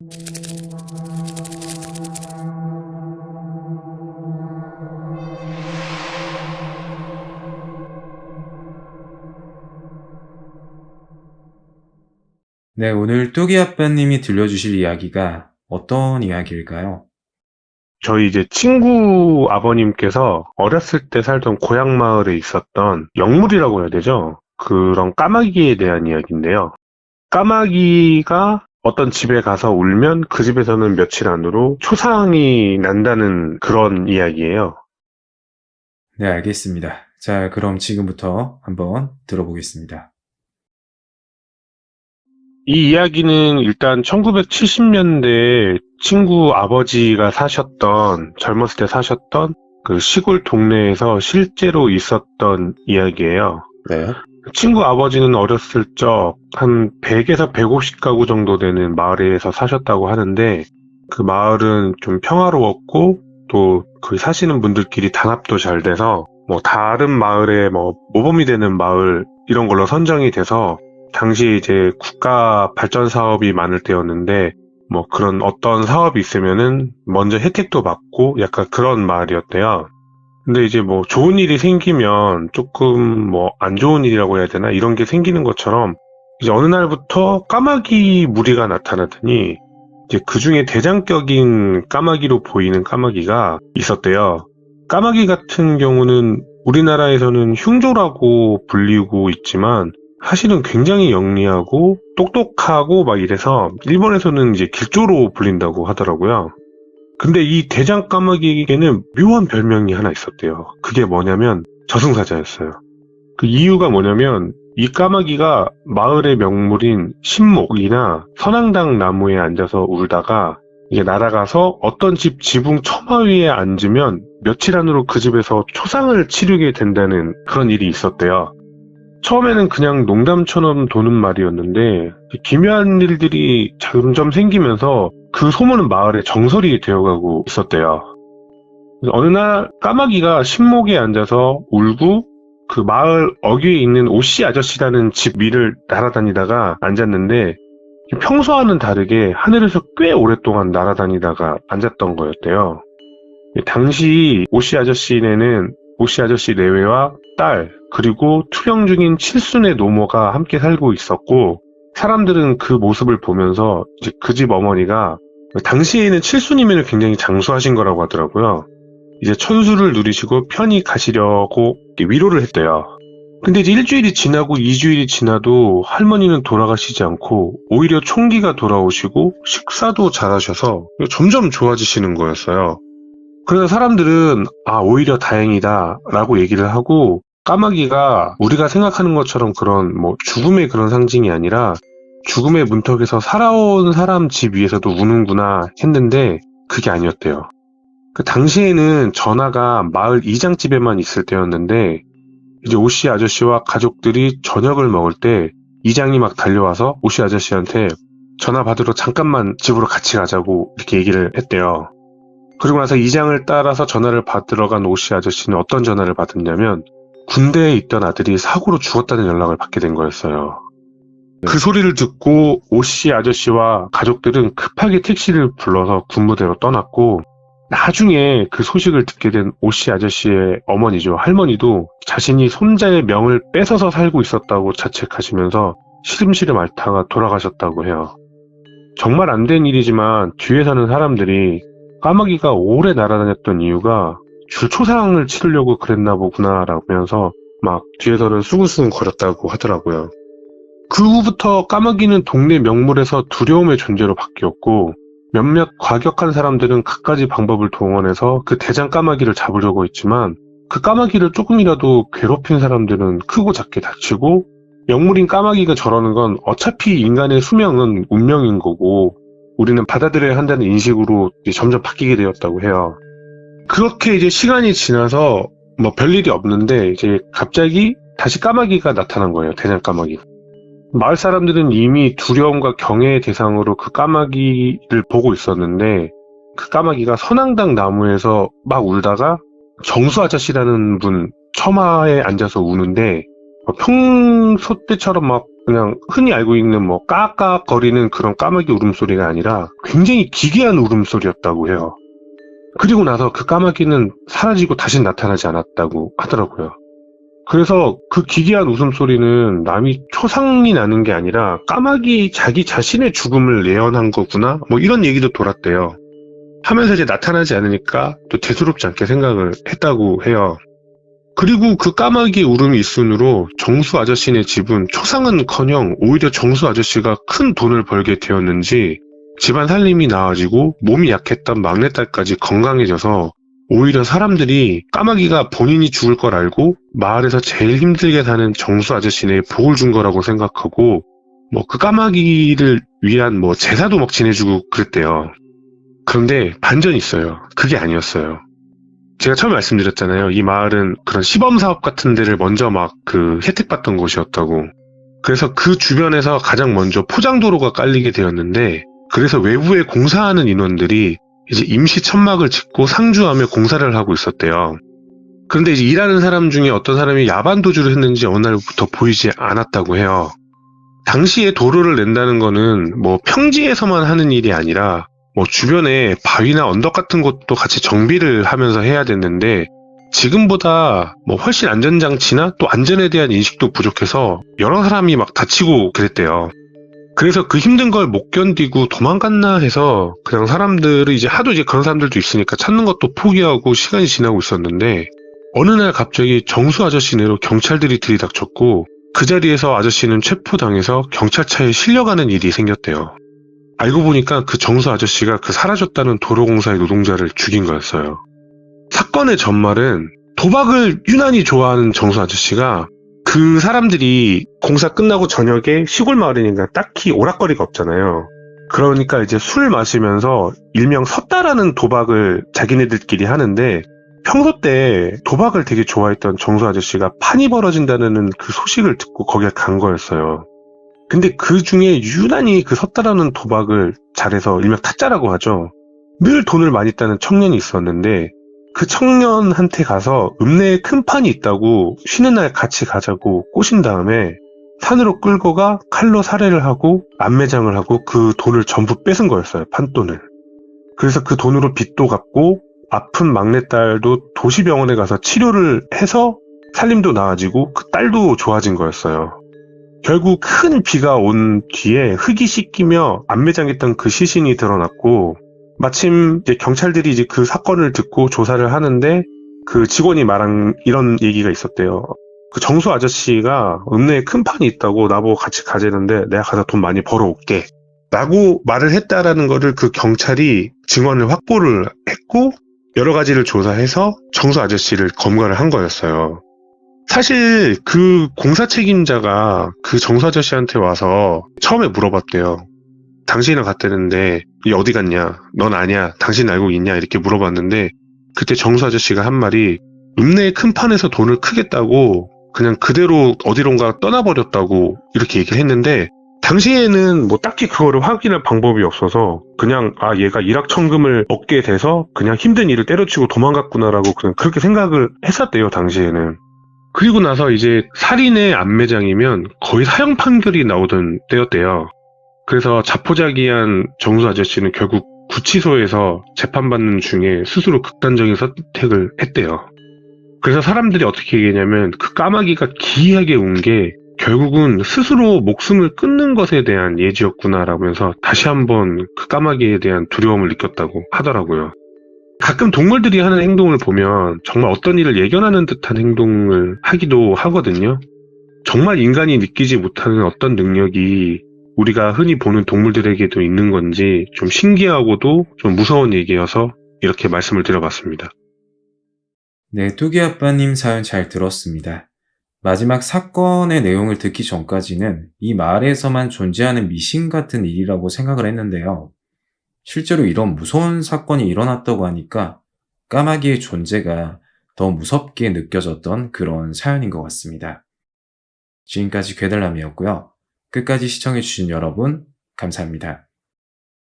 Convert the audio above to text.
네, 오늘 뚜기 아빠님이 들려주실 이야기가 어떤 이야기일까요? 저희 이제 친구 아버님께서 어렸을 때 살던 고향 마을에 있었던 영물이라고 해야 되죠. 그런 까마귀에 대한 이야기인데요. 까마귀가 어떤 집에 가서 울면 그 집에서는 며칠 안으로 초상이 난다는 그런 이야기예요. 네, 알겠습니다. 자, 그럼 지금부터 한번 들어보겠습니다. 이 이야기는 일단 1970년대에 친구 아버지가 사셨던, 젊었을 때 사셨던 그 시골 동네에서 실제로 있었던 이야기예요. 네. 친구 아버지는 어렸을 적 한 100에서 150 가구 정도 되는 마을에서 사셨다고 하는데 그 마을은 좀 평화로웠고 또 그 사시는 분들끼리 단합도 잘 돼서 뭐 다른 마을에 뭐 모범이 되는 마을 이런 걸로 선정이 돼서 당시 이제 국가 발전 사업이 많을 때였는데 뭐 그런 어떤 사업이 있으면은 먼저 혜택도 받고 약간 그런 마을이었대요. 근데 이제 뭐 좋은 일이 생기면 조금 뭐 안 좋은 일이라고 해야 되나 이런 게 생기는 것처럼 이제 어느 날부터 까마귀 무리가 나타나더니 이제 그 중에 대장격인 까마귀로 보이는 까마귀가 있었대요. 까마귀 같은 경우는 우리나라에서는 흉조라고 불리고 있지만 사실은 굉장히 영리하고 똑똑하고 막 이래서 일본에서는 이제 길조로 불린다고 하더라고요. 근데 이 대장 까마귀에게는 묘한 별명이 하나 있었대요. 그게 뭐냐면 저승사자였어요. 그 이유가 뭐냐면 이 까마귀가 마을의 명물인 신목이나 선앙당 나무에 앉아서 울다가 이게 날아가서 어떤 집 지붕 처마 위에 앉으면 며칠 안으로 그 집에서 초상을 치르게 된다는 그런 일이 있었대요. 처음에는 그냥 농담처럼 도는 말이었는데 기묘한 일들이 점점 생기면서 그 소문은 마을에 정설이 되어가고 있었대요. 어느 날 까마귀가 신목에 앉아서 울고 그 마을 어귀에 있는 오씨 아저씨라는 집 위를 날아다니다가 앉았는데 평소와는 다르게 하늘에서 꽤 오랫동안 날아다니다가 앉았던 거였대요. 당시 오씨 아저씨네는 오씨 아저씨 내외와 딸 그리고 투병 중인 칠순의 노모가 함께 살고 있었고 사람들은 그 모습을 보면서 이제 그 집 어머니가 당시에는 칠순이면 굉장히 장수하신 거라고 하더라고요. 이제 천수를 누리시고 편히 가시려고 위로를 했대요. 근데 이제 일주일이 지나고 이주일이 지나도 할머니는 돌아가시지 않고 오히려 총기가 돌아오시고 식사도 잘하셔서 점점 좋아지시는 거였어요. 그래서 사람들은 아 오히려 다행이다 라고 얘기를 하고 까마귀가 우리가 생각하는 것처럼 그런 뭐 죽음의 그런 상징이 아니라 죽음의 문턱에서 살아온 사람 집 위에서도 우는구나 했는데 그게 아니었대요. 그 당시에는 전화가 마을 이장집에만 있을 때였는데 이제 오씨 아저씨와 가족들이 저녁을 먹을 때 이장이 막 달려와서 오씨 아저씨한테 전화 받으러 잠깐만 집으로 같이 가자고 이렇게 얘기를 했대요. 그리고 나서 이장을 따라서 전화를 받으러 간 오씨 아저씨는 어떤 전화를 받았냐면 군대에 있던 아들이 사고로 죽었다는 연락을 받게 된 거였어요. 그 소리를 듣고 오씨 아저씨와 가족들은 급하게 택시를 불러서 군부대로 떠났고 나중에 그 소식을 듣게 된 오씨 아저씨의 어머니죠. 할머니도 자신이 손자의 명을 뺏어서 살고 있었다고 자책하시면서 시름시름 앓다가 돌아가셨다고 해요. 정말 안 된 일이지만 뒤에 사는 사람들이 까마귀가 오래 날아다녔던 이유가 줄초상을 치르려고 그랬나 보구나 라면서 막 뒤에서는 수근수근 거렸다고 하더라고요. 그 후부터 까마귀는 동네 명물에서 두려움의 존재로 바뀌었고 몇몇 과격한 사람들은 갖가지 방법을 동원해서 그 대장 까마귀를 잡으려고 했지만 그 까마귀를 조금이라도 괴롭힌 사람들은 크고 작게 다치고 영물인 까마귀가 저러는 건 어차피 인간의 수명은 운명인 거고 우리는 받아들여야 한다는 인식으로 점점 바뀌게 되었다고 해요. 그렇게 이제 시간이 지나서 뭐 별일이 없는데 이제 갑자기 다시 까마귀가 나타난 거예요. 대장 까마귀. 마을 사람들은 이미 두려움과 경외의 대상으로 그 까마귀를 보고 있었는데 그 까마귀가 선앙당 나무에서 막 울다가 정수 아저씨라는 분 처마에 앉아서 우는데 평소 때처럼 막 그냥 흔히 알고 있는 뭐 까까 거리는 그런 까마귀 울음소리가 아니라 굉장히 기괴한 울음소리였다고 해요. 그리고 나서 그 까마귀는 사라지고 다시 나타나지 않았다고 하더라고요. 그래서 그 기괴한 웃음소리는 남이 초상이 나는 게 아니라 까마귀 자기 자신의 죽음을 예언한 거구나? 뭐 이런 얘기도 돌았대요. 하면서 이제 나타나지 않으니까 또 대수롭지 않게 생각을 했다고 해요. 그리고 그 까마귀 울음이 있으므로 정수 아저씨네 집은 초상은커녕 오히려 정수 아저씨가 큰 돈을 벌게 되었는지 집안 살림이 나아지고 몸이 약했던 막내딸까지 건강해져서 오히려 사람들이 까마귀가 본인이 죽을 걸 알고 마을에서 제일 힘들게 사는 정수 아저씨네 복을 준 거라고 생각하고 뭐 그 까마귀를 위한 뭐 제사도 막 지내주고 그랬대요. 그런데 반전이 있어요. 그게 아니었어요. 제가 처음에 말씀드렸잖아요. 이 마을은 그런 시범 사업 같은 데를 먼저 막 그 혜택 받던 곳이었다고. 그래서 그 주변에서 가장 먼저 포장도로가 깔리게 되었는데 그래서 외부에 공사하는 인원들이 이제 임시 천막을 짓고 상주하며 공사를 하고 있었대요. 그런데 이제 일하는 사람 중에 어떤 사람이 야반 도주를 했는지 어느 날부터 보이지 않았다고 해요. 당시에 도로를 낸다는 거는 뭐 평지에서만 하는 일이 아니라 뭐 주변에 바위나 언덕 같은 곳도 같이 정비를 하면서 해야 됐는데 지금보다 뭐 훨씬 안전장치나 또 안전에 대한 인식도 부족해서 여러 사람이 막 다치고 그랬대요. 그래서 그 힘든 걸 못 견디고 도망갔나 해서 그냥 사람들이 이제 하도 이제 그런 사람들도 있으니까 찾는 것도 포기하고 시간이 지나고 있었는데 어느 날 갑자기 정수 아저씨네로 경찰들이 들이닥쳤고 그 자리에서 아저씨는 체포당해서 경찰차에 실려가는 일이 생겼대요. 알고 보니까 그 정수 아저씨가 그 사라졌다는 도로공사의 노동자를 죽인 거였어요. 사건의 전말은 도박을 유난히 좋아하는 정수 아저씨가 그 사람들이 공사 끝나고 저녁에 시골 마을이니까 딱히 오락거리가 없잖아요. 그러니까 이제 술 마시면서 일명 섰다라는 도박을 자기네들끼리 하는데 평소 때 도박을 되게 좋아했던 정수 아저씨가 판이 벌어진다는 그 소식을 듣고 거기에 간 거였어요. 근데 그 중에 유난히 그 섰다라는 도박을 잘해서 일명 타짜라고 하죠. 늘 돈을 많이 따는 청년이 있었는데 그 청년한테 가서 읍내에 큰 판이 있다고 쉬는 날 같이 가자고 꼬신 다음에 산으로 끌고 가 칼로 살해를 하고 안매장을 하고 그 돈을 전부 뺏은 거였어요. 판돈을. 그래서 그 돈으로 빚도 갚고 아픈 막내딸도 도시병원에 가서 치료를 해서 살림도 나아지고 그 딸도 좋아진 거였어요. 결국 큰 비가 온 뒤에 흙이 씻기며 안매장했던 그 시신이 드러났고 마침 이제 경찰들이 이제 그 사건을 듣고 조사를 하는데 그 직원이 말한 이런 얘기가 있었대요. 그 정수 아저씨가 읍내에 큰 판이 있다고 나보고 같이 가자는데 내가 가서 돈 많이 벌어올게. 라고 말을 했다라는 거를 그 경찰이 증언을 확보를 했고 여러 가지를 조사해서 정수 아저씨를 검거를 한 거였어요. 사실 그 공사 책임자가 그 정수 아저씨한테 와서 처음에 물어봤대요. 당신이랑 갔다는데 이 어디 갔냐? 넌 아냐? 당신 알고 있냐? 이렇게 물어봤는데 그때 정수 아저씨가 한 말이 읍내의 큰 판에서 돈을 크게 따고 그냥 그대로 어디론가 떠나버렸다고 이렇게 얘기를 했는데 당시에는 뭐 딱히 그거를 확인할 방법이 없어서 그냥 아 얘가 일확천금을 얻게 돼서 그냥 힘든 일을 때려치고 도망갔구나라고 그냥 그렇게 생각을 했었대요 당시에는 그리고 나서 이제 살인의 안매장이면 거의 사형 판결이 나오던 때였대요 그래서 자포자기한 정수 아저씨는 결국 구치소에서 재판받는 중에 스스로 극단적인 선택을 했대요. 그래서 사람들이 어떻게 얘기했냐면 그 까마귀가 기이하게 운 게 결국은 스스로 목숨을 끊는 것에 대한 예지였구나라고 해서 다시 한번 그 까마귀에 대한 두려움을 느꼈다고 하더라고요. 가끔 동물들이 하는 행동을 보면 정말 어떤 일을 예견하는 듯한 행동을 하기도 하거든요. 정말 인간이 느끼지 못하는 어떤 능력이 우리가 흔히 보는 동물들에게도 있는 건지 좀 신기하고도 좀 무서운 얘기여서 이렇게 말씀을 드려봤습니다. 네, 뚜기 아빠님 사연 잘 들었습니다. 마지막 사건의 내용을 듣기 전까지는 이 마을에서만 존재하는 미신 같은 일이라고 생각을 했는데요. 실제로 이런 무서운 사건이 일어났다고 하니까 까마귀의 존재가 더 무섭게 느껴졌던 그런 사연인 것 같습니다. 지금까지 괴달람이었고요. 끝까지 시청해주신 여러분, 감사합니다.